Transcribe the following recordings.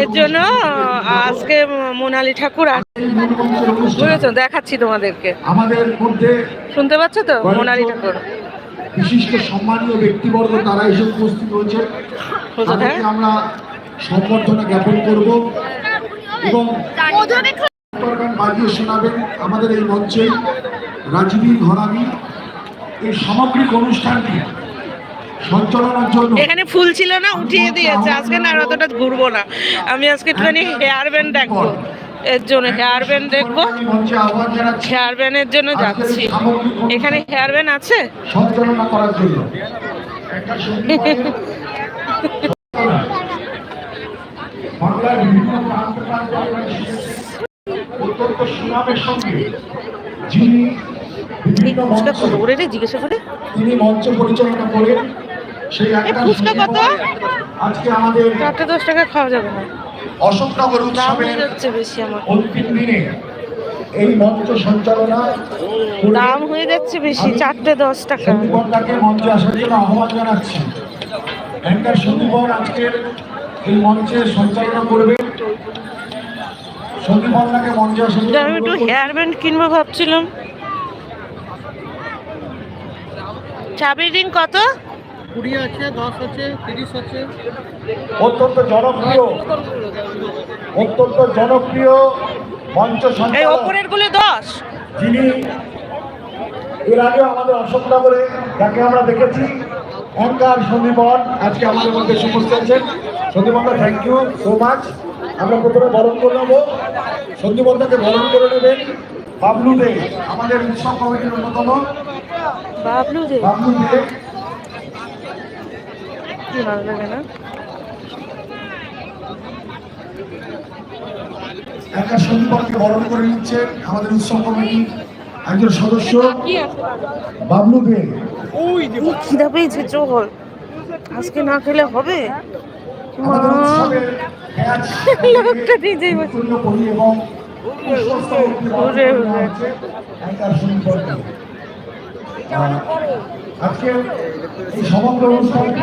এর জন্য আজকে মোনালি ঠাকুর বুঝেছ? দেখাচ্ছি তোমাদেরকে। আমাদের মধ্যে শুনতে পাচ্ছ তো? মোনালি ঠাকুর। বিশিষ্ট সম্মানীয় ব্যক্তিবর্গ তারা এসে উপস্থিত হয়েছে। আমরা সম্বর্ধনা জ্ঞাপন করব। এবং বাজিয়ে শোনাবেন আমাদের এই মঞ্চে রাজীবী ঘরামি এই সামগ্রিক অনুষ্ঠানটি সঞ্চালনার জন্য এখানে ফুল ছিল না উঠিয়ে দিয়েছে। আজকে না আর অতটা ঘুরবো না। আমি আজকে একটুখানি হেয়ার ব্যান্ড দেখব। এর জন্য হেয়ার ব্যান্ড দেখব। হেয়ার ব্যান্ডের জন্য যাচ্ছি। এখানে হেয়ার ব্যান্ড আছে? সঞ্চালনা করার জন্য। বাংলার বিভিন্ন প্রান্ত প্রান্ত আমরা শিখেছি। অত্যন্ত সুনামের সঙ্গে যিনি বিভিন্ন ফুচকা করে রে? জিজ্ঞাসা করে। তিনি মঞ্চ পরিচালনা করেন। ফুচকা কত? আজকে আমাদের চারটে দশ টাকা খাওয়া যাবে না। অশোকনগর দাম উৎসবের হয়ে যাচ্ছে বেশি আমার। অন্তিম দিনে এই মঞ্চ সঞ্চালনা দাম হয়ে যাচ্ছে বেশি চারটে দশ টাকা। সন্দীপনটাকে মঞ্চে আসার জন্য আহ্বান জানাচ্ছি। অ্যাঙ্কার সন্দীপন আজকের এই মঞ্চে সঞ্চালনা করবে। সন্দীপনটাকে মঞ্চে আসার জন্য আমি একটু হেয়ার ব্যান্ড কিনবো ভাবছিলাম। চাবির রিং কত? কুড়ি আছে দশ আছে তিরিশ আছে। অত্যন্ত জনপ্রিয় অত্যন্ত জনপ্রিয় মঞ্চ এই ওপরেরগুলো দশ। যিনি এর আগে আমাদের অশোকনগরে যাকে আমরা দেখেছি অঙ্কার সন্দীপন আজকে আমাদের মধ্যে উপস্থিত আছেন। সন্দীপনদা থ্যাংক ইউ সো মাচ আমরা প্রথমে বরণ করে নেব। সন্দীপনদাকে বরণ করে নেবেন বাবলু দে আমাদের উৎসব কমিটির অন্যতম। বাবলু দে। বাবলু দে। কি ভালো লাগে না? একা সন্দীপনকে বরণ করে নিচ্ছেন আমাদের উৎসব কমিটি একজন সদস্য বাবলু দে। ওই খিদা পেয়েছে চোর আজকে না খেলে হবে? লোকটা নিজেই বসে। আজকে এই সমগ্র অনুষ্ঠানটি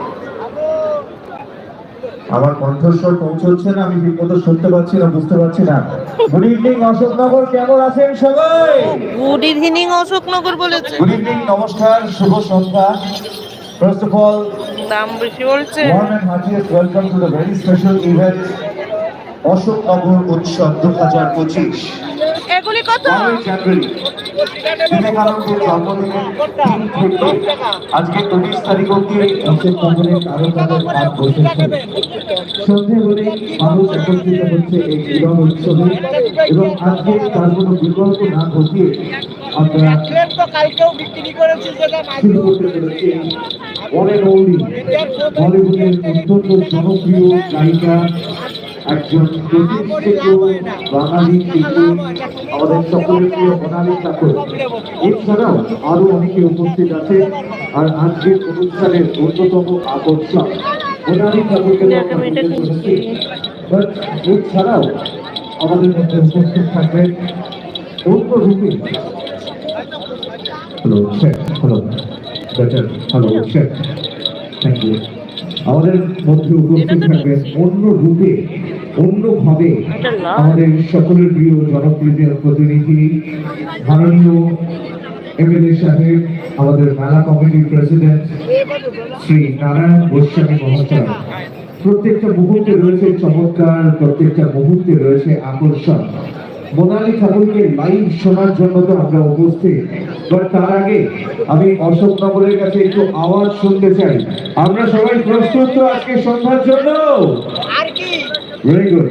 আমার কণ্ঠস্বর পৌঁছচ্ছে না আমি ঠিক মতো শুনতে পাচ্ছি না বুঝতে পারছি না। গুড ইভিনিং অশোকনগর কেমন আছেন সবাই? গুড ইভিনিং অশোকনগর বলেছে। গুড ইভিনিং নমস্কার শুভ সন্ধ্যা। ফার্স্ট অফ অল দাম বেশি বলছে। warm and heartiest welcome to the very special event Ashoknagar উৎসব দু হাজার পঁচিশ। এগুলি কত? জানুয়ারি। বিবেকানন্দের জন্মদিনের দিন থেকে আজকে উনিশ তারিখ অব্দি অশোক নগরে কারও কারও কাজ বসেছে সন্ধে হলে মানুষ একত্রিত হচ্ছে এই মিলন উৎসবে এবং আজকে তার কোনো বিকল্প না ঘটিয়ে যেটা শুরু করতে বলিউডের অত্যন্ত জনপ্রিয় গায়িকা একজন বাঙালি শিল্পী আমাদের সকলের প্রিয় ঠাকুর। এছাড়াও আরও অনেকে উপস্থিত আছে আর আজকের অনুষ্ঠানের অন্যতম আকর্ষণ মোনালি ঠাকুরকে এছাড়াও আমাদের মধ্যে উপস্থিত থাকবেন অন্য রূপে hello sir hello better hello sir thank you আমাদের মধ্যে উপস্থিত থাকবেন অন্য রূপে অন্যভাবে আমাদের সকলের প্রিয় জনপ্রিয় প্রতিনিধি মাননীয় এমএলএ সাহেব, আমাদের মেলা কমিটির প্রেসিডেন্ট শ্রী নারায়ণ গোস্বামী মহাশয়। প্রত্যেকটা মুহূর্তে রয়েছে চমৎকার, প্রত্যেকটা মুহূর্তে রয়েছে আকর্ষণ। মোনালি ঠাকুরকে লাইভ শোনার জন্য তো আমরা উপস্থিত। বাট তার আগে আমি অশোকনগরের কাছে একটু আওয়াজ শুনতে চাই। আমরা সবাই প্রস্তুত তো আজকে সন্ধ্যার জন্য? আর কি? ভেরি গুড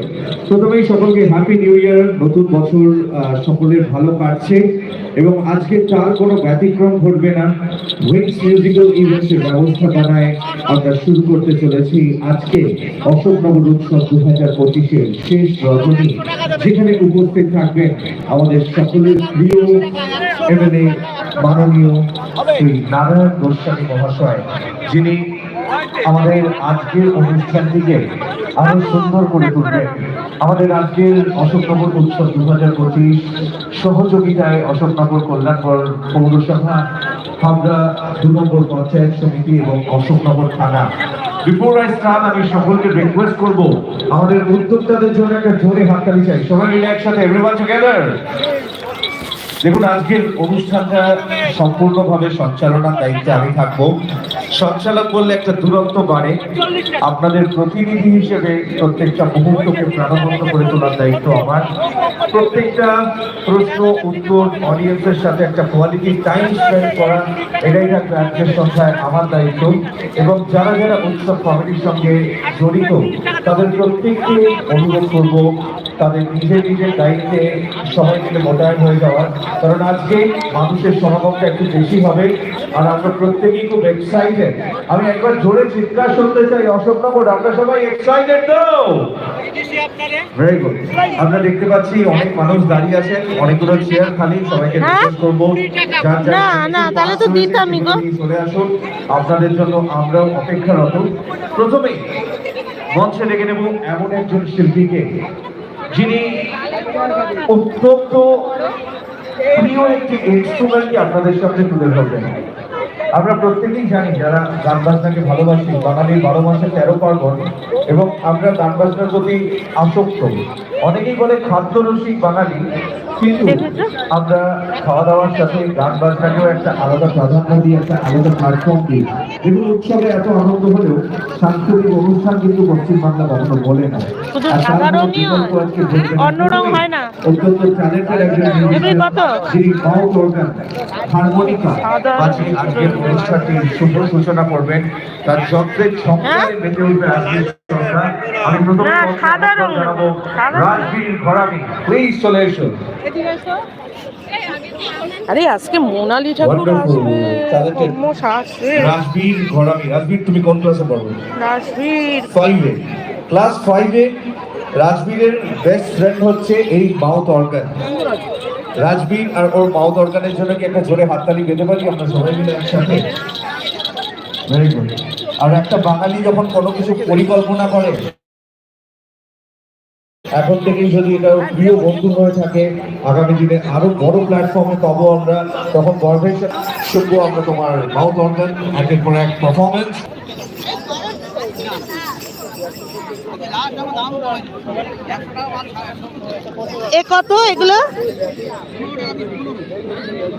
প্রথমেই সকলকে হ্যাপি নিউ ইয়ার নতুন বছর সকলের ভালো কাটছে এবং আজকে তার কোনো ব্যতিক্রম ঘটবে না। উইংস মিউজিক্যাল ইভেন্টের ব্যবস্থাপনায় আমরা শুরু করতে চলেছি আজকে অশোকনগর উৎসব দু হাজার পঁচিশের শেষ রজনী, যেখানে উপস্থিত থাকবেন আমাদের সকলের প্রিয় এমএলএ মাননীয় শ্রী নারায়ণ গোস্বামী মহাশয়, যিনি আমাদের আজকের অনুষ্ঠানটিকে আরও সুন্দর করে তুলবেন আমাদের আজকের অশোকনগর উৎসব দু হাজার পঁচিশ সহযোগিতায় অশোকনগর কল্যাণপুর পৌরসভা হাবড়া দু নম্বর পঞ্চায়েত সমিতি এবং অশোকনগর থানা। বিফোর আই স্টার্ট আমি সকলকে রিকোয়েস্ট করব আমাদের উদ্যোক্তাদের জন্য একটা জোরে হাততালি চাই। সবাই মিলে একসাথে এভরিওয়ান টুগেদার দেখুন, আজকের অনুষ্ঠানটা সম্পূর্ণভাবে সঞ্চালনার দায়িত্বে আমি থাকব। সঞ্চালক বললে একটা দূরত্ব বাড়ে আপনাদের প্রতিনিধি হিসেবে প্রত্যেকটা মুহূর্তকে প্রাণবন্ত করে তোলার দায়িত্ব আমার। প্রত্যেকটা প্রশ্ন, উত্তর অডিয়েন্সের সাথে একটা কোয়ালিটি টাইম স্পেন্ড করা, এটাই থাকবে আজকের সংখ্যায় আমার দায়িত্ব। এবং যারা যারা উৎসব কমিটির সঙ্গে জড়িত, তাদের প্রত্যেককে অনুরোধ করব তাদের নিজের নিজের দায়িত্বে সবাই মিলে মোতায়েন হয়ে যাওয়ার। কারণ আজকে মানুষের সমাগমটা একটু বেশি হবে। আর আমরা প্রত্যেকেই খুব এক্সাইটেড আমি একবার জোরে চিৎকার শুনতে চাই অশোকনগর আমরা সবাই এক্সাইটেড তো? ভেরি গুড আমরা দেখতে পাচ্ছি অনেক মানুষ দাঁড়িয়ে আছেন অনেকগুলো চেয়ার খালি সবাইকে হ্যাঁ? করব। যার যার না, না, তাহলে তো দিতামই গো। চলে আসুন। আপনাদের জন্য আমরাও অপেক্ষারত। প্রথমেই মঞ্চে ডেকে নেব এমন একজন শিল্পীকে। যিনি অত্যন্ত প্রিয় একটি ইনস্ট্রুমেন্টকে আপনাদের সামনে তুলে ধরবেন। আমরা প্রত্যেকেই জানি যারা গান বাজনাকে ভালোবাসি, বাঙালির বারো মাসে তেরো পার্বণ, এবং আমরা গান বাজনার প্রতি আসক্ত। অনেকেই বলে খাদ্যরসিক বাঙালি কিন্তু আমরা খাওয়া দাওয়ার সাথে গান বাজনাকেও একটা আলাদা প্রাধান্য দিই একটা আলাদা প্ল্যাটফর্ম দিই এগুলো উৎসবে এত আনন্দ হলেও সাংস্কৃতিক অনুষ্ঠান কিন্তু পশ্চিমবাংলা কখনো বলে না। হয়। হয়। অত্যন্ত একজন যিনি হারমোনিকা আজকের অনুষ্ঠানটির শুভ সূচনা করবেন। তার যন্ত্রের ঝঙ্কারে মেতে উঠবে আজকের আরে আজকে মোনালি ঠাকুর আসবে। রাজবীর ঘরামি। রাজবীর তুমি কোন ক্লাসে পড়ো? রাজবীর। ফাইভে ক্লাস ফাইভে রাজবীরের বেস্ট ফ্রেন্ড হচ্ছে এই মাউথ অর্গান রাজবীর আর ওর মাউথ অর্গানের জন্য কি একটা জোরে হাততালি পেতে পারি? আমরা সবাই মিলে একসাথে। ভেরি গুড আর একটা বাঙালি যখন কোনো কিছু পরিকল্পনা করে, এখন থেকেই যদি এটা প্রিয় বন্ধু হয়ে থাকে, আগামী দিনে আরও বড় প্ল্যাটফর্মে পাবো আমরা, তখন গর্বের শুনব আমরা তোমার মাউথ অর্গান একের পর এক পারফরমেন্স কত এগুলো?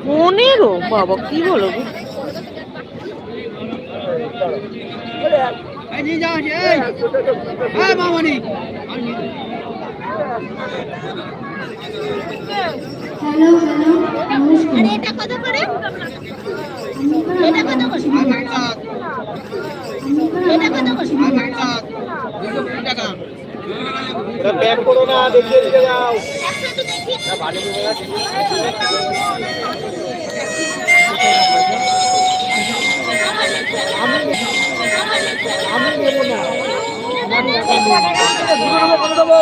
পনেরো? বাবা, কি বলো গো? এই নিয়ে যাও হ্যাঁ মামনি হ্যালো হ্যালো নমস্কার এটা কত করে এটা কত করে এটা কত করে ব্যাক করো না দেখিয়ে দিয়ে যাও একসাথে দেখি আমি নেব না।